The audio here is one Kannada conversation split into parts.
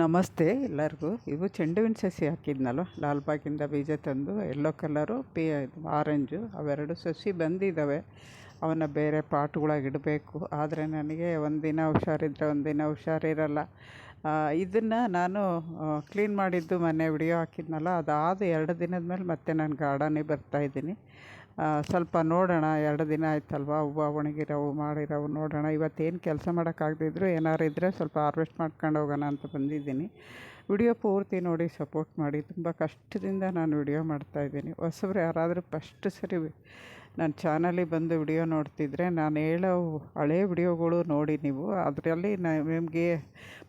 ನಮಸ್ತೆ ಎಲ್ಲರಿಗೂ. ಇವು ಚೆಂಡುವಿನ ಸಸಿ ಹಾಕಿದ್ನಲ್ವ? ಲಾಲ್ಬಾಗಿಂದ ಬೀಜ ತಂದು ಎಲ್ಲೋ ಕಲರು, ಪಿ ಆರೆಂಜು ಅವೆರಡು ಸಸಿ ಬಂದಿದ್ದಾವೆ ಅವನ್ನ ಬೇರೆ ಪಾಟ್ಗಳಾಗಿ ಇಡಬೇಕು. ಆದರೆ ನನಗೆ ಒಂದಿನ ಹುಷಾರಿದ್ದರೆ ಒಂದಿನ ಹುಷಾರಿರಲ್ಲ. ಇದನ್ನು ನಾನು ಕ್ಲೀನ್ ಮಾಡಿದ್ದು ಮನೆ ವಿಡಿಯೋ ಹಾಕಿದ್ನಲ್ಲ, ಅದಾದ ಎರಡು ದಿನದ ಮೇಲೆ ಮತ್ತೆ ನಾನು ಗಾರ್ಡನಿಗೆ ಬರ್ತಾಯಿದ್ದೀನಿ ಸ್ವಲ್ಪ ನೋಡೋಣ, ಎರಡು ದಿನ ಆಯ್ತಲ್ವ? ಹೂವು ಒಣಗಿರೋವು ಮಾಡಿರೋವು ನೋಡೋಣ. ಇವತ್ತೇನು ಕೆಲಸ ಮಾಡೋಕ್ಕಾಗದಿದ್ರು ಏನಾರು ಇದ್ದರೆ ಸ್ವಲ್ಪ ಹಾರ್ವೆಸ್ಟ್ ಮಾಡ್ಕೊಂಡು ಹೋಗೋಣ ಅಂತ ಬಂದಿದ್ದೀನಿ. ವಿಡಿಯೋ ಪೂರ್ತಿ ನೋಡಿ ಸಪೋರ್ಟ್ ಮಾಡಿ. ತುಂಬ ಕಷ್ಟದಿಂದ ನಾನು ವಿಡಿಯೋ ಮಾಡ್ತಾಯಿದ್ದೀನಿ ಹೊಸಬ್ರು ಯಾರಾದರೂ ಫಸ್ಟ್ ಸರಿ ನನ್ನ ಚಾನಲಿಗೆ ಬಂದು ವಿಡಿಯೋ ನೋಡ್ತಿದ್ರೆ ನಾನು ಹೇಳೋ ಹಳೇ ವಿಡಿಯೋಗಳು ನೋಡಿ ನೀವು. ಅದರಲ್ಲಿ ನಿಮಗೆ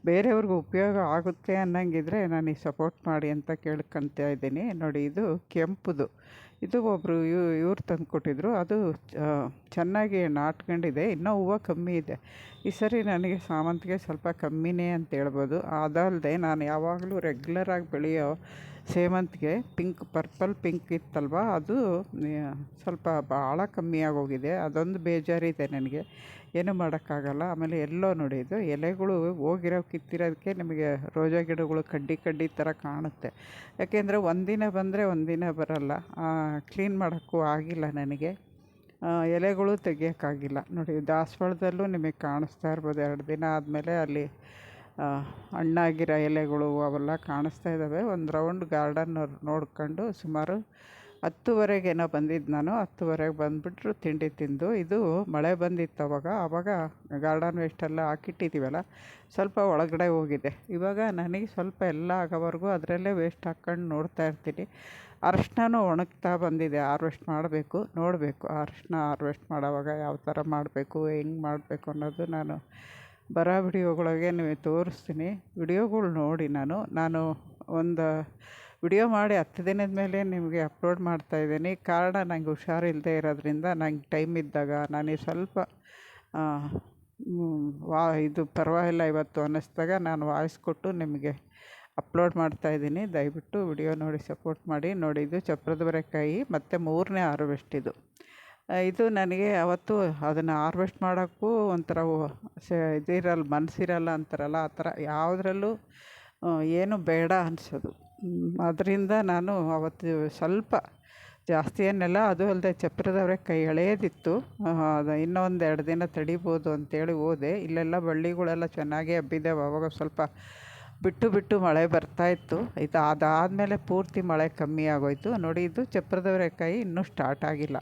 ಬೇರೆಯವ್ರಿಗೂ ಉಪಯೋಗ ಆಗುತ್ತೆ ಅನ್ನಂಗಿದ್ರೆ ನನಗೆ ಸಪೋರ್ಟ್ ಮಾಡಿ ಅಂತ ಕೇಳ್ಕೊತಾ ಇದ್ದೀನಿ. ನೋಡಿ, ಇದು ಕೆಂಪುದು. ಇದು ಒಬ್ಬರು ಇವ್ ಇವ್ರು ತಂದು ಕೊಟ್ಟಿದ್ರು ಅದು ಚೆನ್ನಾಗಿ ನಾಟ್ಕೊಂಡಿದೆ. ಇನ್ನೂ ಹೂವು ಕಮ್ಮಿ ಇದೆ. ಈ ಸರಿ ನನಗೆ ಸಾಮಂತಿಗೆ ಸ್ವಲ್ಪ ಕಮ್ಮಿನೇ ಅಂತ ಹೇಳ್ಬೋದು. ಅದಲ್ಲದೆ ನಾನು ಯಾವಾಗಲೂ ರೆಗ್ಯುಲರಾಗಿ ಬೆಳೆಯೋ ಸೇವಂತಿಗೆ ಪಿಂಕ್ ಪರ್ಪಲ್ ಪಿಂಕ್ ಇತ್ತಲ್ವ? ಅದು ಸ್ವಲ್ಪ ಭಾಳ ಕಮ್ಮಿ ಆಗೋಗಿದೆ. ಅದೊಂದು ಬೇಜಾರಿದೆ ನನಗೆ. ಏನೂ ಮಾಡೋಕ್ಕಾಗಲ್ಲ. ಆಮೇಲೆ ಎಲ್ಲೋ ನೋಡಿ ಇದು ಎಲೆಗಳು ಹೋಗಿರೋ ಕಿತ್ತಿರೋದಕ್ಕೆ ನಿಮಗೆ ರೋಜಾ ಗಿಡಗಳು ಕಡ್ಡಿ ಕಡ್ಡಿ ಥರ ಕಾಣುತ್ತೆ. ಯಾಕೆಂದರೆ ಒಂದಿನ ಬಂದರೆ ಒಂದಿನ ಬರಲ್ಲ. ಕ್ಲೀನ್ ಮಾಡೋಕ್ಕೂ ಆಗಿಲ್ಲ ನನಗೆ. ಎಲೆಗಳು ತೆಗಿಯೋಕ್ಕಾಗಿಲ್ಲ. ನೋಡಿ ದಾಸವಾಳದಲ್ಲೂ ನಿಮಗೆ ಕಾಣಿಸ್ತಾ ಇರ್ಬೋದು. ಎರಡು ದಿನ ಆದಮೇಲೆ ಅಲ್ಲಿ ಹಣ್ಣಾಗಿರೋ ಎಲೆಗಳು ಅವೆಲ್ಲ ಕಾಣಿಸ್ತಾ ಇದ್ದಾವೆ. ಒಂದು ರೌಂಡ್ ಗಾರ್ಡನ್ ನೋಡ್ಕೊಂಡು ಸುಮಾರು ಹತ್ತುವರೆಗೇನೋ ಬಂದಿದ್ದು ನಾನು, ಹತ್ತುವರೆಗೆ ಬಂದುಬಿಟ್ರು ತಿಂಡಿ ತಿಂದು. ಇದು ಮಳೆ ಬಂದಿತ್ತು ಅವಾಗ. ಆವಾಗ ಗಾರ್ಡನ್ ವೇಸ್ಟೆಲ್ಲ ಹಾಕಿಟ್ಟಿದ್ದೀವಲ್ಲ, ಸ್ವಲ್ಪ ಒಳಗಡೆ ಹೋಗಿದೆ. ಇವಾಗ ನನಗೆ ಸ್ವಲ್ಪ ಎಲ್ಲ ಆಗೋವರೆಗೂ ಅದರಲ್ಲೇ ವೇಸ್ಟ್ ಹಾಕ್ಕೊಂಡು ನೋಡ್ತಾ ಇರ್ತೀನಿ. ಅರಶಿನನೂ ಒಣಗ್ತಾ ಬಂದಿದೆ. ಹಾರ್ವೆಸ್ಟ್ ಮಾಡಬೇಕು, ನೋಡಬೇಕು. ಅರಶಿನ ಹಾರ್ವೆಸ್ಟ್ ಮಾಡೋವಾಗ ಯಾವ ಥರ ಮಾಡಬೇಕು, ಹೆಂಗೆ ಮಾಡಬೇಕು ಅನ್ನೋದು ನಾನು ಬರೋ ವಿಡಿಯೋಗಳಿಗೆ ನೀವು ತೋರಿಸ್ತೀನಿ. ವಿಡಿಯೋಗಳು ನೋಡಿ ನಾನು ನಾನು ಒಂದು ವಿಡಿಯೋ ಮಾಡಿ ಹತ್ತು ದಿನದ ಮೇಲೆ ನಿಮಗೆ ಅಪ್ಲೋಡ್ ಮಾಡ್ತಾ ಇದ್ದೀನಿ. ಕಾರಣ ನಂಗೆ ಹುಷಾರಿಲ್ಲದೆ ಇರೋದ್ರಿಂದ ನಂಗೆ ಟೈಮ್ ಇದ್ದಾಗ ನನಗೆ ಸ್ವಲ್ಪ ವಾ, ಇದು ಪರವಾಗಿಲ್ಲ ಇವತ್ತು ಅನ್ನಿಸ್ದಾಗ ನಾನು ವಾಯ್ಸ್ ಕೊಟ್ಟು ನಿಮಗೆ ಅಪ್ಲೋಡ್ ಮಾಡ್ತಾ ಇದ್ದೀನಿ. ದಯವಿಟ್ಟು ವಿಡಿಯೋ ನೋಡಿ ಸಪೋರ್ಟ್ ಮಾಡಿ. ನೋಡಿ, ಇದು ಚಪ್ರದ ಬರೆಕಾಯಿ ಮತ್ತು ಮೂರನೇ ಹಾರ್ವೆಸ್ಟ್ ಇದು. ಇದು ನನಗೆ ಅವತ್ತು ಅದನ್ನು ಹಾರ್ವೆಸ್ಟ್ ಮಾಡೋಕ್ಕೂ ಒಂಥರ ಇದಿರಲ್ಲ ಮನಸ್ಸಿರಲ್ಲ ಅಂತಾರಲ್ಲ, ಆ ಥರ ಯಾವುದ್ರಲ್ಲೂ ಏನು ಬೇಡ ಅನಿಸೋದು. ಅದರಿಂದ ನಾನು ಅವತ್ತು ಸ್ವಲ್ಪ ಜಾಸ್ತಿ ಏನಿಲ್ಲ ಅದು ಅಲ್ಲದೆ ಚಪ್ರದವರೆ ಕೈ ಎಳೆಯೋದಿತ್ತು. ಅದು ಇನ್ನೊಂದು ಎರಡು ದಿನ ತಡಿಬೋದು ಅಂತೇಳಿ ಹೋದೆ. ಇಲ್ಲೆಲ್ಲ ಬಳ್ಳಿಗಳೆಲ್ಲ ಚೆನ್ನಾಗೇ ಹಬ್ಬಿದ್ದಾವೆ ಅವಾಗ ಸ್ವಲ್ಪ ಬಿಟ್ಟು ಬಿಟ್ಟು ಮಳೆ ಬರ್ತಾಯಿತ್ತು ಇದು ಅದಾದಮೇಲೆ ಪೂರ್ತಿ ಮಳೆ ಕಮ್ಮಿ ಆಗೋಯಿತು. ನೋಡಿ, ಇದು ಕೈ ಇನ್ನೂ ಸ್ಟಾರ್ಟ್ ಆಗಿಲ್ಲ.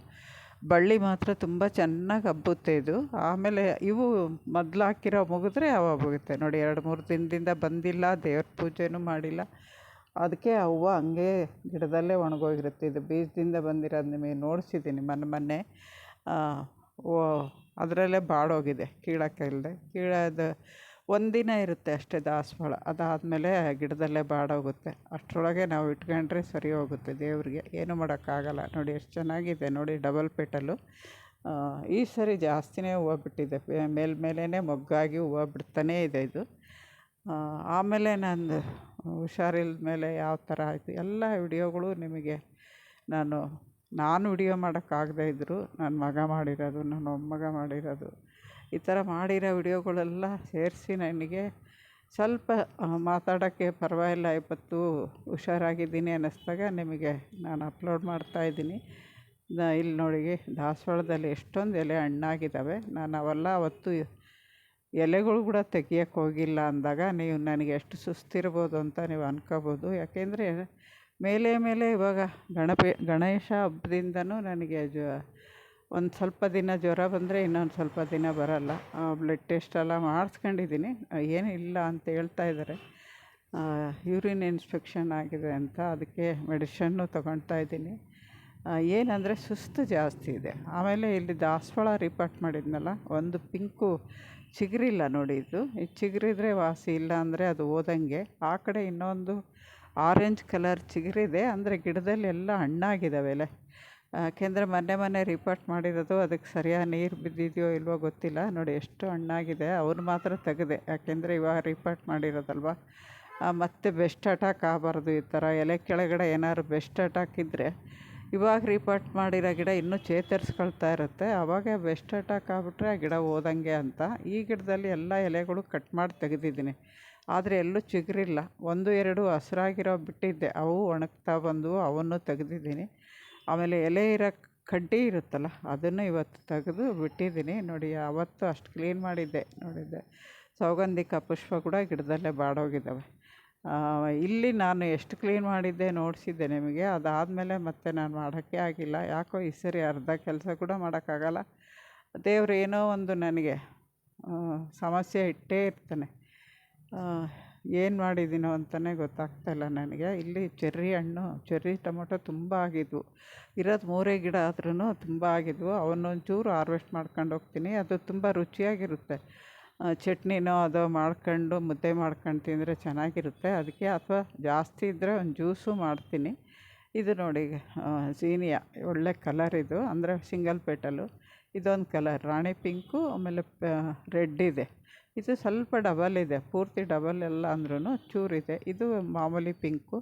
ಬಳ್ಳಿ ಮಾತ್ರ ತುಂಬ ಚೆನ್ನಾಗಿ ಹಬ್ಬುತ್ತೆ ಇದು. ಆಮೇಲೆ ಇವು ಮೊದಲು ಹಾಕಿರೋ ಮುಗಿದ್ರೆ ಅವಾಗ ಹೋಗುತ್ತೆ. ನೋಡಿ, ಎರಡು ಮೂರು ದಿನದಿಂದ ಬಂದಿಲ್ಲ, ದೇವ್ರ ಪೂಜೆನೂ ಮಾಡಿಲ್ಲ. ಅದಕ್ಕೆ ಹೂವು ಹಂಗೆ ಗಿಡದಲ್ಲೇ ಒಣಗೋಗಿರುತ್ತೆ. ಇದು ಬೀಜದಿಂದ ಬಂದಿರೋದು ನಿಮಗೆ ನೋಡಿಸಿದ್ದೀನಿ ಮೊನ್ನೆ ಮೊನ್ನೆ. ಓ, ಅದರಲ್ಲೇ ಬಾಡೋಗಿದೆ ಕೀಳೋಕ್ಕೆ ಇಲ್ಲದೆ ಕೀಳೋದು ಒಂದಿನ ಇರುತ್ತೆ ಅಷ್ಟೇ ದಾಸವಾಳ. ಅದಾದಮೇಲೆ ಗಿಡದಲ್ಲೇ ಬಾಡೋಗುತ್ತೆ. ಅಷ್ಟರೊಳಗೆ ನಾವು ಇಟ್ಕೊಂಡ್ರೆ ಸರಿ ಹೋಗುತ್ತೆ ದೇವರಿಗೆ. ಏನೂ ಮಾಡೋಕ್ಕಾಗಲ್ಲ. ನೋಡಿ ಎಷ್ಟು ಚೆನ್ನಾಗಿದೆ. ನೋಡಿ ಡಬಲ್ ಪೆಟಲು ಈ ಸರಿ ಜಾಸ್ತಿನೇ ಹೂವು ಬಿಟ್ಟಿದೆ. ಮೇಲ್ಮೇಲೇ ಮೊಗ್ಗಾಗಿ ಹೂವು ಬಿಡ್ತಾನೇ ಇದೆ ಇದು. ಆಮೇಲೆ ನಂದು ಹುಷಾರಿಲ್ಲದ ಮೇಲೆ ಯಾವ ಥರ ಆಯಿತು, ಎಲ್ಲ ವಿಡಿಯೋಗಳು ನಿಮಗೆ ನಾನು ನಾನು ವಿಡಿಯೋ ಮಾಡೋಕ್ಕಾಗದೇ ಇದ್ದರು ನನ್ನ ಮಗ ಮಾಡಿರೋದು, ನನ್ನ ಮೊಮ್ಮಗ ಮಾಡಿರೋದು, ಈ ಥರ ಮಾಡಿರೋ ವಿಡಿಯೋಗಳೆಲ್ಲ ಸೇರಿಸಿ ನನಗೆ ಸ್ವಲ್ಪ ಮಾತಾಡೋಕ್ಕೆ ಪರವಾಗಿಲ್ಲ, ಇವತ್ತು ಹುಷಾರಾಗಿದ್ದೀನಿ ಅನ್ನಿಸ್ದಾಗ ನಿಮಗೆ ನಾನು ಅಪ್ಲೋಡ್ ಮಾಡ್ತಾಯಿದ್ದೀನಿ ಇಲ್ಲಿ ನೋಡಿ, ದಾಸವಾಳದಲ್ಲಿ ಎಷ್ಟೊಂದು ಎಲೆ ಹಣ್ಣಾಗಿದ್ದಾವೆ. ನಾನು ಅವೆಲ್ಲ ಅವತ್ತು ಎಲೆಗಳು ಕೂಡ ತೆಗಿಯೋಕೆ ಹೋಗಿಲ್ಲ ಅಂದಾಗ ನೀವು ನನಗೆ ಎಷ್ಟು ಸುಸ್ತಿರ್ಬೋದು ಅಂತ ನೀವು ಅನ್ಕೋಬೋದು. ಯಾಕೆಂದರೆ ಮೇಲೆ ಮೇಲೆ ಇವಾಗ ಗಣಪೆ, ಗಣೇಶ ಹಬ್ಬದಿಂದನೂ ನನಗೆ ಜ, ಒಂದು ಸ್ವಲ್ಪ ದಿನ ಜ್ವರ ಬಂದರೆ ಇನ್ನೊಂದು ಸ್ವಲ್ಪ ದಿನ ಬರೋಲ್ಲ. ಬ್ಲಡ್ ಟೆಸ್ಟ್ ಎಲ್ಲ ಮಾಡಿಸ್ಕೊಂಡಿದ್ದೀನಿ. ಏನೂ ಇಲ್ಲ ಅಂತ ಹೇಳ್ತಾ ಇದ್ದಾರೆ. ಯೂರಿನ್ ಇನ್ಸ್ಪೆಕ್ಷನ್ ಆಗಿದೆ ಅಂತ ಅದಕ್ಕೆ ಮೆಡಿಷನ್ನು ತೊಗೊಳ್ತಾ ಇದ್ದೀನಿ. ಏನಂದರೆ ಸುಸ್ತು ಜಾಸ್ತಿ ಇದೆ. ಆಮೇಲೆ ಇಲ್ಲಿ ದಾಸವಾಳ ರಿಪೋರ್ಟ್ ಮಾಡಿದ್ನಲ್ಲ, ಒಂದು ಪಿಂಕು ಚಿಗುರಿಲ್ಲ ನೋಡಿ ಇದು. ಚಿಗುರಿದ್ರೆ ವಾಸಿ ಇಲ್ಲ ಅಂದರೆ ಅದು ಹೋದಂಗೆ. ಆ ಕಡೆ ಇನ್ನೊಂದು ಆರೆಂಜ್ ಕಲರ್ ಚಿಗುರಿದೆ ಅಂದರೆ ಗಿಡದಲ್ಲಿ ಎಲ್ಲ ಹಣ್ಣಾಗಿದ್ದಾವೆ ಎಲೆ ಯಾಕೆಂದರೆ ಮೊನ್ನೆ ಮೊನ್ನೆ ರಿಪೋರ್ಟ್ ಮಾಡಿರೋದು ಅದಕ್ಕೆ ಸರಿಯಾಗಿ ನೀರು ಬಿದ್ದಿದೆಯೋ ಇಲ್ವೋ ಗೊತ್ತಿಲ್ಲ. ನೋಡಿ ಎಷ್ಟು ಹಣ್ಣಾಗಿದೆ. ಅವ್ರು ಮಾತ್ರ ತೆಗೆದೆ. ಯಾಕೆಂದರೆ ಇವಾಗ ರಿಪೋರ್ಟ್ ಮಾಡಿರೋದಲ್ವ. ಮತ್ತೆ ಬೆಸ್ಟ್ ಅಟ್ಯಾಕ್ ಆಗಬಾರ್ದು ಈ ಥರ. ಎಲೆ ಕೆಳಗಡೆ ಏನಾದ್ರು ಬೆಸ್ಟ್ ಅಟ್ಯಾಕ್ ಇದ್ದರೆ ಇವಾಗ ರಿಪೋರ್ಟ್ ಮಾಡಿರೋ ಗಿಡ ಇನ್ನೂ ಚೇತರಿಸ್ಕೊಳ್ತಾ ಇರುತ್ತೆ. ಆವಾಗ ಬೆಸ್ಟ್ ಅಟ್ಯಾಕ್ ಆಗಿಬಿಟ್ರೆ ಆ ಗಿಡ ಹೋದಂಗೆ ಅಂತ. ಈ ಗಿಡದಲ್ಲಿ ಎಲ್ಲ ಎಲೆಗಳು ಕಟ್ ಮಾಡಿ ತೆಗೆದಿದ್ದೀನಿ. ಆದರೆ ಎಲ್ಲೂ ಚಿಗುರಿಲ್ಲ. ಒಂದು, ಎರಡು ಹಸಿರಾಗಿರೋ ಬಿಟ್ಟಿದ್ದೆ. ಅವು ಒಣಗ್ತಾ ಬಂದವು ಅವನ್ನು ತೆಗೆದಿದ್ದೀನಿ. ಆಮೇಲೆ ಎಲೆ ಇರೋ ಕಡ್ಡಿ ಇರುತ್ತಲ್ಲ, ಅದನ್ನು ಇವತ್ತು ತೆಗೆದು ಬಿಟ್ಟಿದ್ದೀನಿ. ನೋಡಿ, ಅವತ್ತು ಅಷ್ಟು ಕ್ಲೀನ್ ಮಾಡಿದ್ದೆ. ನೋಡಿದ್ದೆ. ಸೌಗಂಧಿಕ ಪುಷ್ಪ ಕೂಡ ಗಿಡದಲ್ಲೇ ಬಾಡೋಗಿದ್ದಾವೆ. ಇಲ್ಲಿ ನಾನು ಎಷ್ಟು ಕ್ಲೀನ್ ಮಾಡಿದ್ದೆ ನೋಡಿಸಿದ್ದೆ ನಿಮಗೆ. ಅದಾದಮೇಲೆ ಮತ್ತೆ ನಾನು ಮಾಡೋಕ್ಕೆ ಆಗಿಲ್ಲ. ಯಾಕೋ ಈ ಸರಿ ಅರ್ಧ ಕೆಲಸ ಕೂಡ ಮಾಡೋಕ್ಕಾಗಲ್ಲ. ದೇವ್ರು ಏನೋ ಒಂದು ನನಗೆ ಸಮಸ್ಯೆ ಇಟ್ಟೇ ಇರ್ತಾನೆ. ಏನು ಮಾಡಿದ್ದೀನೋ ಅಂತಲೇ ಗೊತ್ತಾಗ್ತಾಯಿಲ್ಲ ನನಗೆ. ಇಲ್ಲಿ ಚೆರ್ರಿ ಹಣ್ಣು, ಚೆರ್ರಿ ಟೊಮೊಟೊ ತುಂಬ ಆಗಿದ್ವು. ಇರೋದು ಮೂರೇ ಗಿಡ ಆದ್ರೂ ತುಂಬ ಆಗಿದ್ವು. ಅವನ್ನೊಂಚೂರು ಹಾರ್ವೆಸ್ಟ್ ಮಾಡ್ಕೊಂಡು ಹೋಗ್ತೀನಿ. ಅದು ತುಂಬ ರುಚಿಯಾಗಿರುತ್ತೆ. ಚಟ್ನಿನೋ ಅದೋ ಮಾಡ್ಕೊಂಡು ಮುದ್ದೆ ಮಾಡ್ಕೊಂಡು ತಿಂದರೆ ಚೆನ್ನಾಗಿರುತ್ತೆ. ಅದಕ್ಕೆ ಅಥವಾ ಜಾಸ್ತಿ ಇದ್ದರೆ ಒಂದು ಜ್ಯೂಸು ಮಾಡ್ತೀನಿ. ಇದು ನೋಡಿ ಸೀನಿಯಾ ಒಳ್ಳೆ ಕಲರ್ ಇದು. ಅಂದರೆ ಸಿಂಗಲ್ ಪೇಟಲು ಇದೊಂದು ಕಲರ್. ರಾಣಿ ಪಿಂಕು, ಆಮೇಲೆ ರೆಡ್ ಇದೆ. ಇದು ಸ್ವಲ್ಪ ಡಬಲ್ ಇದೆ. ಪೂರ್ತಿ ಡಬಲ್ ಎಲ್ಲ ಅಂದ್ರೂ ಚೂರಿದೆ ಇದು. ಮಾಮೂಲಿ ಪಿಂಕು.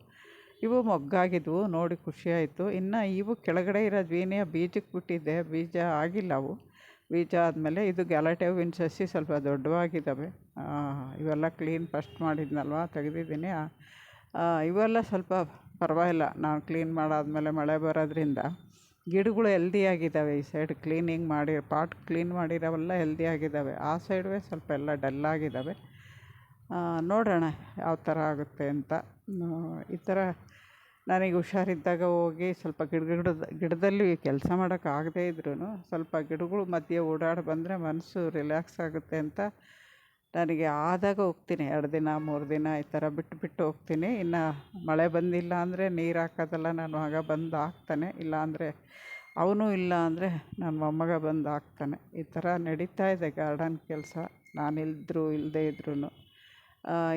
ಇವು ಮೊಗ್ಗಾಗಿದ್ವು. ನೋಡಿ ಖುಷಿಯಾಯಿತು ಇನ್ನು ಇವು ಕೆಳಗಡೆ ಇರೋ ಜೀನಿಯ ಬೀಜಕ್ಕೆ ಬಿಟ್ಟಿದ್ದೆ. ಬೀಜ ಆಗಿಲ್ಲ ಅವು. ಬೀಜ ಆದಮೇಲೆ ಇದು ಗ್ಯಾಲಟೆ ಹೂವಿನ ಸಸಿ ಸ್ವಲ್ಪ ದೊಡ್ಡವಾಗಿದ್ದಾವೆ. ಇವೆಲ್ಲ ಕ್ಲೀನ್ ಫಸ್ಟ್ ಮಾಡಿದ್ನಲ್ವ, ತೆಗೆದಿದ್ದೀನಿ. ಇವೆಲ್ಲ ಸ್ವಲ್ಪ ಪರವಾಗಿಲ್ಲ ನಾನು ಕ್ಲೀನ್ ಮಾಡಾದಮೇಲೆ ಮಳೆ ಬರೋದ್ರಿಂದ. ಗಿಡಗಳು ಹೆಲ್ದಿಯಾಗಿದ್ದಾವೆ, ಈ ಸೈಡ್ ಕ್ಲೀನಿಂಗ್ ಮಾಡಿ, ಪಾಟ್ ಕ್ಲೀನ್ ಮಾಡಿರೋವೆಲ್ಲ ಹೆಲ್ದಿಯಾಗಿದ್ದಾವೆ. ಆ ಸೈಡ್ವೇ ಸ್ವಲ್ಪ ಎಲ್ಲ ಡಲ್ಲಾಗಿದ್ದಾವೆ. ನೋಡೋಣ ಯಾವ ಥರ ಆಗುತ್ತೆ ಅಂತ. ಈ ಥರ ನನಗೆ ಹುಷಾರಿದ್ದಾಗ ಹೋಗಿ ಸ್ವಲ್ಪ ಗಿಡ ಗಿಡದ, ಗಿಡದಲ್ಲಿ ಕೆಲಸ ಮಾಡೋಕ್ಕಾಗದೇ ಇದ್ರೂ ಸ್ವಲ್ಪ ಗಿಡಗಳು ಮಧ್ಯೆ ಓಡಾಡಿ ಬಂದರೆ ಮನಸ್ಸು ರಿಲ್ಯಾಕ್ಸ್ ಆಗುತ್ತೆ ಅಂತ ನನಗೆ ಆದಾಗ ಹೋಗ್ತೀನಿ. ಎರಡು ದಿನ, ಮೂರು ದಿನ ಈ ಥರ ಬಿಟ್ಟು ಬಿಟ್ಟು ಹೋಗ್ತೀನಿ. ಇನ್ನು ಮಳೆ ಬಂದಿಲ್ಲ ಅಂದರೆ ನೀರು ಹಾಕೋದೆಲ್ಲ ನನ್ನ ಮಗ ಬಂದು ಹಾಕ್ತಾನೆ. ಇಲ್ಲಾಂದರೆ ಅವನು ಇಲ್ಲ ಅಂದರೆ ನನ್ನ ಮೊಮ್ಮಗ ಬಂದು ಹಾಕ್ತಾನೆ. ಈ ಥರ ನಡೀತಾ ಇದೆ ಗಾರ್ಡನ್ ಕೆಲಸ. ನಾನು ಇಲ್ದರೂ ಇಲ್ಲದೇ ಇದ್ರೂ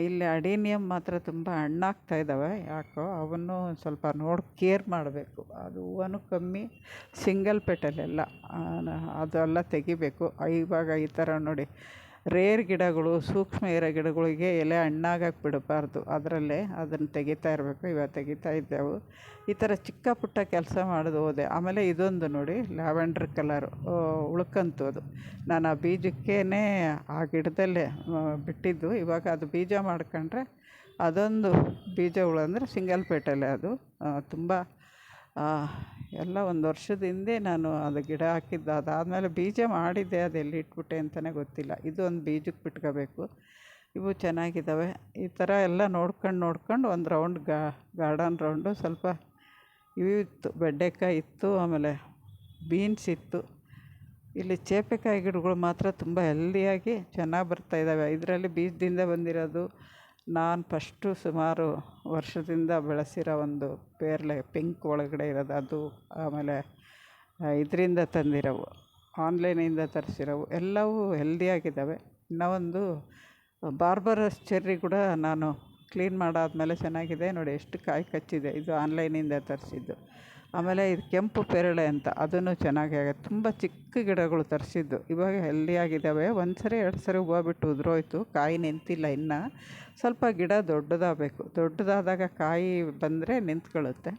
ಇಲ್ಲಿ ಅಡೇನಿಯಮ್ ಮಾತ್ರ ತುಂಬ ಹಣ್ಣಾಗ್ತಾ ಇದ್ದಾವೆ. ಯಾಕೋ ಅವನ್ನು ಸ್ವಲ್ಪ ನೋಡಿ ಕೇರ್ ಮಾಡಬೇಕು. ಅದು ಹೂವನೂ ಕಮ್ಮಿ ಸಿಂಗಲ್ ಪೆಟಲೆಲ್ಲ ಅದೆಲ್ಲ ತೆಗಿಬೇಕು. ಇವಾಗ ಈ ಥರ ನೋಡಿ ರೇರ್ ಗಿಡಗಳು, ಸೂಕ್ಷ್ಮ ಇರೋ ಗಿಡಗಳಿಗೆ ಎಲೆ ಹಣ್ಣಾಗಕ್ಕೆ ಬಿಡಬಾರ್ದು ಅದರಲ್ಲೇ ಅದನ್ನು ತೆಗಿತಾ ಇರಬೇಕು. ಇವಾಗ ತೆಗಿತಾ ಇದ್ದೆವು. ಈ ಥರ ಚಿಕ್ಕ ಪುಟ್ಟ ಕೆಲಸ ಮಾಡೋದು ಹೋದೆ. ಆಮೇಲೆ ಇದೊಂದು ನೋಡಿ, ಲ್ಯಾವೆಂಡ್ರ್ ಕಲರು ಉಳ್ಕಂತು ಅದು. ನಾನು ಆ ಬೀಜಕ್ಕೇ ಆ ಗಿಡದಲ್ಲೇ ಬಿಟ್ಟಿದ್ದು. ಇವಾಗ ಅದು ಬೀಜ ಮಾಡ್ಕೊಂಡ್ರೆ ಅದೊಂದು ಬೀಜಗಳು ಅಂದರೆ ಸಿಂಗಲ್ ಅದು. ತುಂಬ ಎಲ್ಲ ಒಂದು ವರ್ಷದ ಹಿಂದೆ ನಾನು ಅದು ಗಿಡ ಹಾಕಿದ್ದು. ಅದಾದಮೇಲೆ ಬೀಜ ಮಾಡಿದ್ದೆ, ಅದು ಎಲ್ಲಿ ಇಟ್ಬಿಟ್ಟೆ ಅಂತಲೇ ಗೊತ್ತಿಲ್ಲ. ಇದು ಒಂದು ಬೀಜಕ್ಕೆ ಬಿಟ್ಕೋಬೇಕು. ಇವು ಚೆನ್ನಾಗಿದ್ದಾವೆ ಈ ಥರ ಎಲ್ಲ ನೋಡ್ಕೊಂಡು ನೋಡ್ಕೊಂಡು ಒಂದು ರೌಂಡ್ ಗಾರ್ಡನ್ ರೌಂಡು ಸ್ವಲ್ಪ ಇವು ಇತ್ತು, ಬೆಂಡೆಕಾಯಿ ಇತ್ತು, ಆಮೇಲೆ ಬೀನ್ಸ್ ಇತ್ತು. ಇಲ್ಲಿ ಚೇಪೆಕಾಯಿ ಗಿಡಗಳು ಮಾತ್ರ ತುಂಬ ಹೆಲ್ದಿಯಾಗಿ ಚೆನ್ನಾಗಿ ಬರ್ತಾಯಿದ್ದಾವೆ ಇದರಲ್ಲಿ ಬೀಜದಿಂದ ಬಂದಿರೋದು ನಾನು ಫಸ್ಟು ಸುಮಾರು ವರ್ಷದಿಂದ ಬೆಳೆಸಿರೋ ಒಂದು ಪೇರಲೆ ಪಿಂಕ್ ಒಳಗಡೆ ಇರೋದು, ಅದು ಆಮೇಲೆ ಇದರಿಂದ ತಂದಿರೋವು. ಆನ್ಲೈನಿಂದ ತರಿಸಿರೋವು. ಎಲ್ಲವೂ ಹೆಲ್ದಿಯಾಗಿದ್ದಾವೆ ಇನ್ನೂ ಒಂದು ಬಾರ್ಬರಸ್ ಚೆರ್ರಿ ಕೂಡ ನಾನು ಕ್ಲೀನ್ ಮಾಡಾದಮೇಲೆ ಚೆನ್ನಾಗಿದೆ. ನೋಡಿ, ಎಷ್ಟು ಕಾಯಿ ಕಚ್ಚಿದೆ. ಇದು ಆನ್ಲೈನಿಂದ ತರಿಸಿದ್ದು. ಆಮೇಲೆ ಇದು ಕೆಂಪು ಪೇರಳೆ ಅಂತ, ಅದನ್ನು ಚೆನ್ನಾಗಿ ಆಗುತ್ತೆ ತುಂಬ ಚಿಕ್ಕ ಗಿಡಗಳು ತರಿಸಿದ್ದು. ಇವಾಗ ಹೆಲ್ದಿಯಾಗಿದ್ದಾವೆ ಒಂದು ಸರಿ ಎರಡು ಸರಿ ಹೂವು ಬಿಟ್ಟು ಉದುರೋಯ್ತು. ಕಾಯಿ ನಿಂತಿಲ್ಲ ಇನ್ನು. ಸ್ವಲ್ಪ ಗಿಡ ದೊಡ್ಡದಾಗಬೇಕು. ದೊಡ್ಡದಾದಾಗ ಕಾಯಿ ಬಂದರೆ ನಿಂತ್ಕೊಳ್ಳುತ್ತೆ.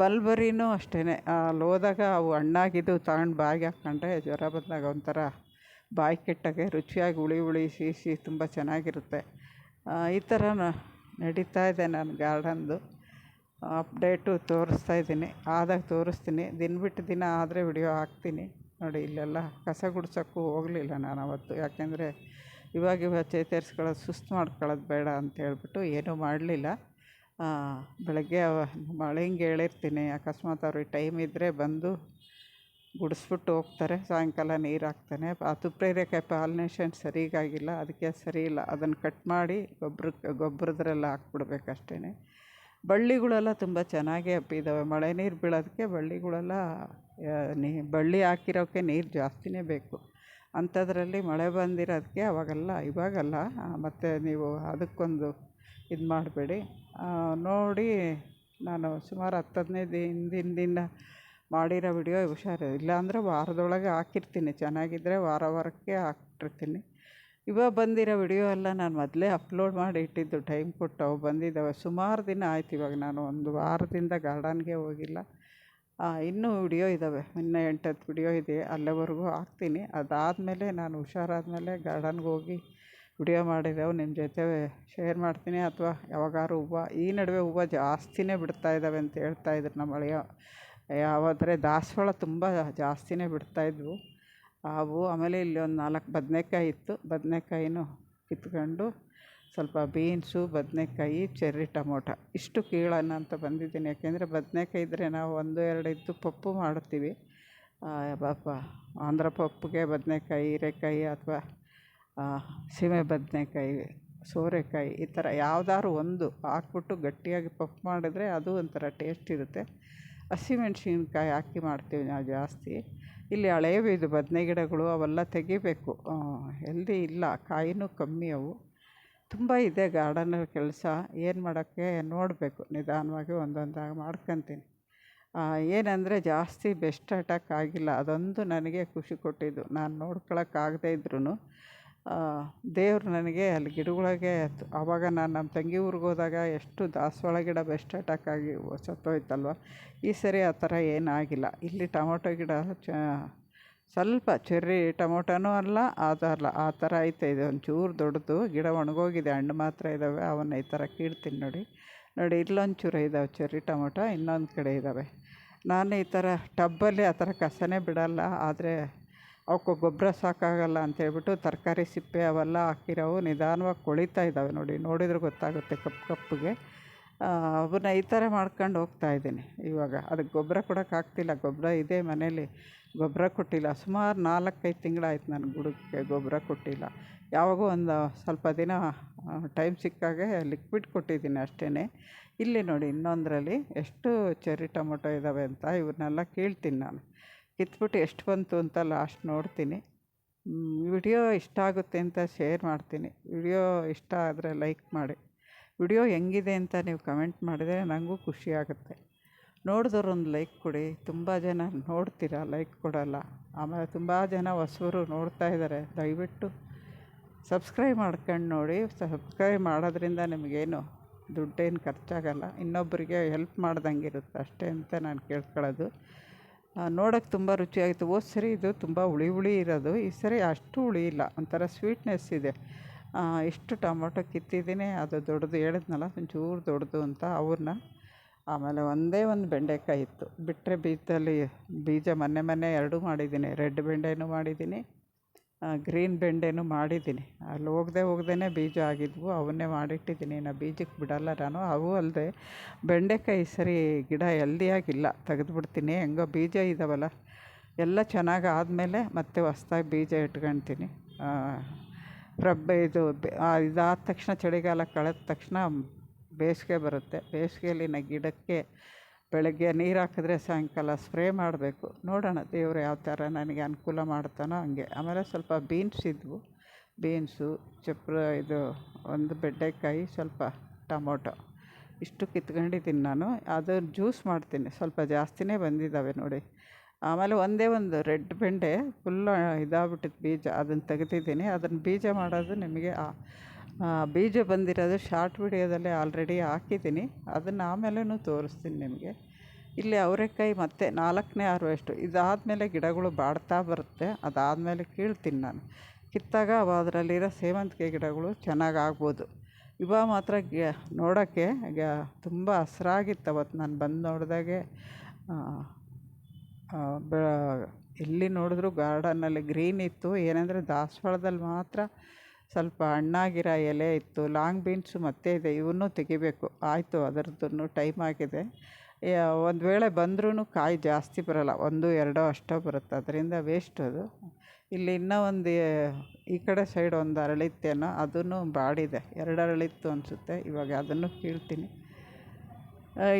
ಬಲ್ಬರಿನೂ ಅಷ್ಟೇ ಅಲ್ಲಿ ಹೋದಾಗ ಅವು ಹಣ್ಣಾಗಿದ್ದು ತಗೊಂಡು ಬಾಯಿಗೆ ಹಾಕ್ಕೊಂಡ್ರೆ ಜ್ವರ ಬಂದಾಗ ಒಂಥರ ಬಾಯಿ ಕೆಟ್ಟಾಗೆ ರುಚಿಯಾಗಿ ಉಳಿ ಉಳಿ ಸಿಹಿ ತುಂಬ ಚೆನ್ನಾಗಿರುತ್ತೆ. ಈ ಥರ ನಡೀತಾ ಇದೆ ನನ್ನ ಗಾರ್ಡನ್ದು ಅಪ್ಡೇಟು ತೋರಿಸ್ತಾ ಇದ್ದೀನಿ. ಆದಾಗ ತೋರಿಸ್ತೀನಿ. ದಿನ ಬಿಟ್ಟು ದಿನ ಆದರೆ ವಿಡಿಯೋ ಹಾಕ್ತೀನಿ. ನೋಡಿ, ಇಲ್ಲೆಲ್ಲ ಕಸ ಗುಡ್ಸೋಕ್ಕೂ ಹೋಗಲಿಲ್ಲ ನಾನು ಅವತ್ತು. ಯಾಕೆಂದರೆ ಇವಾಗ ಇವಾಗ ಚೇತರಿಸ್ಕೊಳ್ಳೋದು, ಸುಸ್ತು ಮಾಡ್ಕೊಳ್ಳೋದು ಬೇಡ ಅಂತ ಹೇಳ್ಬಿಟ್ಟು ಏನೂ ಮಾಡಲಿಲ್ಲ. ಬೆಳಗ್ಗೆ ಮಳೆಂಗೆ ಹೇಳಿರ್ತೀನಿ. ಅಕಸ್ಮಾತ್ ಅವ್ರಿಗೆ ಟೈಮ್ ಇದ್ದರೆ ಬಂದು ಗುಡಿಸ್ಬಿಟ್ಟು ಹೋಗ್ತಾರೆ. ಸಾಯಂಕಾಲ ನೀರು ಹಾಕ್ತಾನೆ. ಆ ತುಪ್ರೇರೆಕಾಯಿ ಪಾಲಿನೇಷನ್ ಸರಿಗಾಗಿಲ್ಲ. ಅದಕ್ಕೆ ಸರಿ ಇಲ್ಲ. ಅದನ್ನು ಕಟ್ ಮಾಡಿ ಗೊಬ್ಬರಕ್ಕೆ ಗೊಬ್ಬರದ್ರಲ್ಲಿ ಹಾಕ್ಬಿಡ್ಬೇಕು ಅಷ್ಟೇ ಬಳ್ಳಿಗಳೆಲ್ಲ ತುಂಬ ಚೆನ್ನಾಗಿ ಹಬ್ಬಿದ್ದಾವೆ. ಮಳೆ ನೀರು ಬೀಳೋದಕ್ಕೆ ಬಳ್ಳಿಗಳೆಲ್ಲ ನೀ, ಬಳ್ಳಿ ಹಾಕಿರೋಕ್ಕೆ ನೀರು ಜಾಸ್ತಿಯೇ ಬೇಕು. ಅಂಥದ್ರಲ್ಲಿ ಮಳೆ ಬಂದಿರೋದಕ್ಕೆ ಅವಾಗೆಲ್ಲ, ಇವಾಗಲ್ಲ ಮತ್ತು ನೀವು ಅದಕ್ಕೊಂದು ಇದು ಮಾಡಬೇಡಿ. ನೋಡಿ, ನಾನು ಸುಮಾರು ಹತ್ತು ಹದಿನೈದು ಹಿಂದಿಂದಿನ ಮಾಡಿರೋ ವಿಡಿಯೋ ಹುಷಾರು, ಇಲ್ಲಾಂದರೆ ವಾರದೊಳಗೆ ಹಾಕಿರ್ತೀನಿ. ಚೆನ್ನಾಗಿದ್ದರೆ ವಾರ ವಾರಕ್ಕೆ ಹಾಕ್ಬಿಟ್ಟಿರ್ತೀನಿ. ಇವಾಗ ಬಂದಿರೋ ವಿಡಿಯೋ ಎಲ್ಲ ನಾನು ಮೊದಲೇ ಅಪ್ಲೋಡ್ ಮಾಡಿ ಇಟ್ಟಿದ್ದು ಟೈಮ್ ಕೊಟ್ಟು ಅವು ಬಂದಿದ್ದಾವೆ ಸುಮಾರು ದಿನ ಆಯ್ತು ಇವಾಗ ನಾನು ಒಂದು ವಾರದಿಂದ ಗಾರ್ಡನ್ಗೆ ಹೋಗಿಲ್ಲ. ಇನ್ನೂ ವಿಡಿಯೋ ಇದ್ದಾವೆ ಇನ್ನು ಎಂಟು ಹತ್ತು ವಿಡಿಯೋ ಇದೆ. ಅಲ್ಲಿವರೆಗೂ ಹಾಕ್ತೀನಿ. ಅದಾದಮೇಲೆ ನಾನು ಹುಷಾರಾದಮೇಲೆ ಗಾರ್ಡನ್ಗೆ ಹೋಗಿ ವಿಡಿಯೋ ಮಾಡಿದ್ದೆವು ನಿಮ್ಮ ಜೊತೆ ಶೇರ್ ಮಾಡ್ತೀನಿ. ಅಥವಾ ಯಾವಾಗಾದ್ರು ಹೂವು, ಈ ನಡುವೆ ಹೂವು ಜಾಸ್ತಿನೇ ಬಿಡ್ತಾ ಇದ್ದಾವೆ ಅಂತ ಹೇಳ್ತಾಯಿದ್ರು ನಮ್ಮ ಅಳಿಯ ಯಾವಾದರೆ ದಾಸವಾಳ ತುಂಬ ಜಾಸ್ತಿನೇ ಬಿಡ್ತಾಯಿದ್ವು ಅವು ಆಮೇಲೆ ಇಲ್ಲಿ ಒಂದು ನಾಲ್ಕು ಬದನೇಕಾಯಿ ಇತ್ತು. ಬದನೇಕಾಯಿನೂ ಕಿತ್ಕೊಂಡು ಸ್ವಲ್ಪ ಬೀನ್ಸು, ಬದನೇಕಾಯಿ, ಚೆರ್ರಿ ಟೊಮೊಟೊ. ಇಷ್ಟು ಕೀಳೋಣ ಅಂತ ಬಂದಿದ್ದೀನಿ. ಯಾಕೆಂದರೆ ಬದನೇಕಾಯಿ ಇದ್ದರೆ ನಾವು ಒಂದು, ಎರಡು ಇದ್ದು ಪಪ್ಪು ಮಾಡ್ತೀವಿ ಪಾಪ ಆಂಧ್ರ ಪಪ್ಪಿಗೆ ಬದನೇಕಾಯಿ, ಹೀರೆಕಾಯಿ ಅಥವಾ ಸೀಮೆ ಬದನೇಕಾಯಿ, ಸೋರೆಕಾಯಿ ಈ ಥರ ಯಾವ್ದಾದ್ರು ಒಂದು ಹಾಕ್ಬಿಟ್ಟು ಗಟ್ಟಿಯಾಗಿ ಪಪ್ಪು ಮಾಡಿದರೆ ಅದು ಒಂಥರ ಟೇಸ್ಟ್ ಇರುತ್ತೆ. ಹಸಿಮೆಣ್ಸಿನ್ಕಾಯಿ ಹಾಕಿ ಮಾಡ್ತೀವಿ ನಾವು ಜಾಸ್ತಿ. ಇಲ್ಲಿ ಹಳೇ ಇದು ಬದನೆ ಗಿಡಗಳು ಅವೆಲ್ಲ ತೆಗಿಬೇಕು. ಹೆಲ್ದಿ ಇಲ್ಲ, ಕಾಯಿನೂ ಕಮ್ಮಿ ಅವು. ತುಂಬ ಇದೆ ಗಾರ್ಡನ್ ಕೆಲಸ, ಏನು ಮಾಡೋಕ್ಕೆ ನೋಡಬೇಕು, ನಿಧಾನವಾಗಿ ಒಂದೊಂದಾಗಿ ಮಾಡ್ಕೊತೀನಿ. ಏನಂದರೆ ಜಾಸ್ತಿ ಬೆಸ್ಟ್ ಅಟ್ಯಾಕ್ ಆಗಿಲ್ಲ, ಅದೊಂದು ನನಗೆ ಖುಷಿ ಕೊಟ್ಟಿದ್ದು. ನಾನು ನೋಡ್ಕೊಳಕ್ಕಾಗದೇ ಇದ್ರೂ ದೇವ್ರು ನನಗೆ ಅಲ್ಲಿ ಗಿಡಗಳಿಗೆ ಆವಾಗ ನಾನು ನಮ್ಮ ತಂಗಿ ಊರಿಗೆ ಹೋದಾಗ ಎಷ್ಟು ದಾಸವಾಳ ಗಿಡ ಬೆಸ್ಟ್ ಅಟ್ಯಾಕ್ ಆಗಿ ಸತ್ತೋಯ್ತಲ್ವ? ಈ ಸರಿ ಆ ಥರ ಏನಾಗಿಲ್ಲ ಇಲ್ಲಿ ಟೊಮೊಟೊ ಗಿಡ ಚ, ಸ್ವಲ್ಪ ಚೆರ್ರಿ ಟೊಮೊಟೊನೂ ಅಲ್ಲ, ಅದು ಅಲ್ಲ, ಆ ಥರ ಐತೆ, ಇದು ಒಂಚೂರು ದೊಡ್ಡದು. ಗಿಡ ಒಣಗೋಗಿದೆ, ಹಣ್ಣು ಮಾತ್ರ ಇದ್ದಾವೆ ಅವನ್ನ ಈ ಥರ ಕೀಳ್ತೀನಿ ನೋಡಿ. ನೋಡಿ, ಇಲ್ಲೊಂಚೂರು ಇದ್ದಾವೆ ಚೆರ್ರಿ ಟೊಮೊಟೊ, ಇನ್ನೊಂದು ಕಡೆ ಇದ್ದಾವೆ ನಾನು ಈ ಥರ ಟಬ್ಬಲ್ಲಿ ಆ ಥರ ಕಸನೇ ಬಿಡೋಲ್ಲ, ಆದರೆ ಅವಕ್ಕೆ ಗೊಬ್ಬರ ಸಾಕಾಗಲ್ಲ ಅಂತೇಳ್ಬಿಟ್ಟು ತರಕಾರಿ ಸಿಪ್ಪೆ ಅವೆಲ್ಲ ಹಾಕಿರೋವು, ನಿಧಾನವಾಗಿ ಕೊಳಿತಾ ಇದ್ದಾವೆ ನೋಡಿ. ನೋಡಿದ್ರೆ ಗೊತ್ತಾಗುತ್ತೆ ಕಪ್ಪು ಕಪ್ಪಗೆ ಅವನ್ನ ಈ ಥರ ಮಾಡ್ಕೊಂಡು ಹೋಗ್ತಾ ಇದ್ದೀನಿ ಇವಾಗ. ಅದಕ್ಕೆ ಗೊಬ್ಬರ ಕೊಡೋಕ್ಕಾಗ್ತಿಲ್ಲ ಗೊಬ್ಬರ ಇದೆ ಮನೇಲಿ. ಗೊಬ್ಬರ ಕೊಟ್ಟಿಲ್ಲ. ಸುಮಾರು ನಾಲ್ಕೈದು ತಿಂಗಳಾಯ್ತು ನಾನು ಬುಡಕ್ಕೆ ಗೊಬ್ಬರ ಕೊಟ್ಟಿಲ್ಲ. ಯಾವಾಗೂ ಒಂದು ಸ್ವಲ್ಪ ದಿನ ಟೈಮ್ ಸಿಕ್ಕಾಗೆ ಲಿಕ್ವಿಡ್ ಕೊಟ್ಟಿದ್ದೀನಿ ಅಷ್ಟೇ ಇಲ್ಲಿ ನೋಡಿ ಇನ್ನೊಂದರಲ್ಲಿ ಎಷ್ಟು ಚೆರ್ರಿ ಟೊಮೊಟೊ ಇದ್ದಾವೆ ಅಂತ ಇವನ್ನೆಲ್ಲ ಕೇಳ್ತೀನಿ ನಾನು. ಕಿತ್ಬಿಟ್ಟು ಎಷ್ಟು ಬಂತು ಅಂತ ಲಾಸ್ಟ್ ನೋಡ್ತೀನಿ. ವಿಡಿಯೋ ಇಷ್ಟ ಆಗುತ್ತೆ ಅಂತ ಶೇರ್ ಮಾಡ್ತೀನಿ. ವಿಡಿಯೋ ಇಷ್ಟ ಆದರೆ ಲೈಕ್ ಮಾಡಿ. ವಿಡಿಯೋ ಹೆಂಗಿದೆ ಅಂತ ನೀವು ಕಮೆಂಟ್ ಮಾಡಿದರೆ ನನಗೂ ಖುಷಿ ಆಗುತ್ತೆ. ನೋಡಿದವ್ರು ಒಂದು ಲೈಕ್ ಕೊಡಿ. ತುಂಬ ಜನ ನೋಡ್ತೀರಾ ಲೈಕ್ ಕೊಡೋಲ್ಲ. ಆಮೇಲೆ ತುಂಬ ಜನ ಹೊಸಬರು ನೋಡ್ತಾ ಇದ್ದಾರೆ ದಯವಿಟ್ಟು ಸಬ್ಸ್ಕ್ರೈಬ್ ಮಾಡ್ಕೊಂಡು ನೋಡಿ. ಸಬ್ಸ್ಕ್ರೈಬ್ ಮಾಡೋದ್ರಿಂದ ನಿಮಗೇನು ದುಡ್ಡೇನು ಖರ್ಚಾಗಲ್ಲ. ಇನ್ನೊಬ್ಬರಿಗೆ ಹೆಲ್ಪ್ ಮಾಡ್ದಂಗೆ ಇರುತ್ತೆ ಅಷ್ಟೇ ಅಂತ ನಾನು ಕೇಳ್ಕೊಳ್ಳೋದು. ನೋಡೋಕ್ಕೆ ತುಂಬ ರುಚಿಯಾಗಿತ್ತು. ಹೋದ ಸರಿ, ಇದು ತುಂಬ ಹುಳಿ ಹುಳಿ ಇರೋದು. ಈ ಸರಿ ಅಷ್ಟು ಹುಳಿ ಇಲ್ಲ. ಒಂಥರ ಸ್ವೀಟ್ನೆಸ್ ಇದೆ. ಎಷ್ಟು ಟೊಮೊಟೊ ಕಿತ್ತಿದ್ದೀನಿ. ಅದು ದೊಡ್ಡದು ಹೇಳಿದ್ನಲ್ಲ, ಒಂಚೂರು ದೊಡ್ಡದು ಅಂತ ಅವ್ರನ್ನ. ಆಮೇಲೆ ಒಂದೇ ಒಂದು ಬೆಂಡೆಕಾಯಿ ಇತ್ತು. ಬಿಟ್ಟರೆ ಬೀಜದಲ್ಲಿ ಬೀಜ ಮೊನ್ನೆ ಮೊನ್ನೆ ಎರಡೂ ಮಾಡಿದ್ದೀನಿ. ರೆಡ್ ಬೆಂಡೆನೂ ಮಾಡಿದ್ದೀನಿ. ಗ್ರೀನ್ ಬೆಂಡೆನೂ ಮಾಡಿದ್ದೀನಿ. ಅಲ್ಲಿ ಹೋಗದೆ ಹೋಗ್ದೇ ಬೀಜ ಆಗಿದ್ವು. ಅವನ್ನೇ ಮಾಡಿಟ್ಟಿದ್ದೀನಿ. ನಾ ಬೀಜಕ್ಕೆ ಬಿಡೋಲ್ಲ ನಾನು. ಅವು ಅಲ್ಲದೆ ಬೆಂಡೆಕಾಯಿ ಸರಿ ಗಿಡ ಹೆಲ್ದಿಯಾಗಿಲ್ಲ. ತೆಗೆದ್ಬಿಡ್ತೀನಿ. ಹೆಂಗೋ ಬೀಜ ಇದ್ದಾವಲ್ಲ ಎಲ್ಲ ಚೆನ್ನಾಗಿ ಆದಮೇಲೆ ಮತ್ತೆ ಹೊಸ್ದಾಗಿ ಬೀಜ ಇಟ್ಕೊಳ್ತೀನಿ ಪ್ರಬ್ ಇದು ಇದಾದ ತಕ್ಷಣ ಚಳಿಗಾಲ ಕಳೆದ ತಕ್ಷಣ ಬೇಸಿಗೆ ಬರುತ್ತೆ. ಬೇಸಿಗೆಯಲ್ಲಿ ಗಿಡಕ್ಕೆ ಬೆಳಗ್ಗೆ ನೀರು ಹಾಕಿದ್ರೆ ಸಾಯಂಕಾಲ ಸ್ಪ್ರೇ ಮಾಡಬೇಕು. ನೋಡೋಣ ದೇವ್ರು ಯಾವ ಥರ ನನಗೆ ಅನುಕೂಲ ಮಾಡ್ತಾನೋ ಹಂಗೆ. ಆಮೇಲೆ ಸ್ವಲ್ಪ ಬೀನ್ಸ್ ಇದ್ವು. ಬೀನ್ಸು, ಚಪ್ರ, ಇದು ಒಂದು ಬೆಂಡೆಕಾಯಿ, ಸ್ವಲ್ಪ ಟೊಮೊಟೊ ಇಷ್ಟು ಕಿತ್ಕೊಂಡಿದ್ದೀನಿ ನಾನು. ಅದು ಜ್ಯೂಸ್ ಮಾಡ್ತೀನಿ. ಸ್ವಲ್ಪ ಜಾಸ್ತಿನೇ ಬಂದಿದ್ದಾವೆ ನೋಡಿ. ಆಮೇಲೆ ಒಂದೇ ಒಂದು ರೆಡ್ ಬೆಂಡೆ ಫುಲ್ಲು ಇದಾಗ್ಬಿಟ್ಟಿತ್ತು ಬೀಜ. ಅದನ್ನು ತೆಗೆದಿದ್ದೀನಿ. ಅದನ್ನು ಬೀಜ ಮಾಡೋದು ನಿಮಗೆ ಬೀಜ ಬಂದಿರೋದು ಶಾರ್ಟ್ ವಿಡಿಯೋದಲ್ಲಿ ಆಲ್ರೆಡಿ ಹಾಕಿದ್ದೀನಿ. ಅದನ್ನು ಆಮೇಲೂ ತೋರಿಸ್ತೀನಿ ನಿಮಗೆ. ಇಲ್ಲಿ ಅವರೆಕಾಯಿ ಮತ್ತೆ ನಾಲ್ಕನೇ ಹಾರ್ವೆಸ್ಟು ಇದಾದಮೇಲೆ ಗಿಡಗಳು ಬಾಡ್ತಾ ಬರುತ್ತೆ. ಅದಾದಮೇಲೆ ಕೀಳ್ತೀನಿ ನಾನು. ಕಿತ್ತಾಗ ಅದರಲ್ಲಿರೋ ಸೇವಂತಿಗೆ ಗಿಡಗಳು ಚೆನ್ನಾಗಿ ಆಗ್ಬೋದು. ಇವಾಗ ಮಾತ್ರ ಗ, ನೋಡೋಕ್ಕೆ ಗ, ತುಂಬ ಹಸ್ರಾಗಿತ್ತು ಅವತ್ತು ನಾನು ಬಂದು ನೋಡಿದಾಗೆ. ಎಲ್ಲಿ ನೋಡಿದ್ರು ಗಾರ್ಡನ್ನಲ್ಲಿ ಗ್ರೀನ್ ಇತ್ತು. ಏನಂದರೆ ದಾಸವಾಳದಲ್ಲಿ ಮಾತ್ರ ಸ್ವಲ್ಪ ಹಣ್ಣಾಗಿರೋ ಎಲೆ ಇತ್ತು, ಲಾಂಗ್ ಬೀನ್ಸು ಮತ್ತೆ ಇದೆ, ಇವನ್ನೂ ತೆಗಿಬೇಕು. ಆಯಿತು ಅದರದ್ದು ಟೈಮ್ ಆಗಿದೆ. ಒಂದು ವೇಳೆ ಬಂದ್ರೂ ಕಾಯಿ ಜಾಸ್ತಿ ಬರೋಲ್ಲ, ಒಂದು, ಎರಡೋ ಅಷ್ಟೋ ಬರುತ್ತೆ. ಅದರಿಂದ ವೇಸ್ಟ್ ಅದು. ಇಲ್ಲಿ ಇನ್ನೂ ಒಂದು ಈ ಕಡೆ ಸೈಡ್ ಒಂದು ಅರಳಿತ್ತೇನೋ, ಅದನ್ನು ಬಾಡಿದೆ. ಎರಡು ಅರಳಿತ್ತು ಅನಿಸುತ್ತೆ, ಇವಾಗ ಅದನ್ನು ಕೀಳ್ತೀನಿ.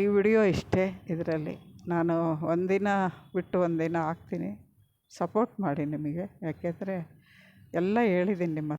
ಈ ವಿಡಿಯೋ ಇಷ್ಟೇ ಇದರಲ್ಲಿ. ನಾನು ಒಂದಿನ ಬಿಟ್ಟು ಒಂದಿನ ಹಾಕ್ತೀನಿ. ಸಪೋರ್ಟ್ ಮಾಡಿ ನಿಮಗೆ, ಯಾಕೆಂದರೆ ಎಲ್ಲ ಹೇಳಿದ್ದೀನಿ ನಿಮ್ಮ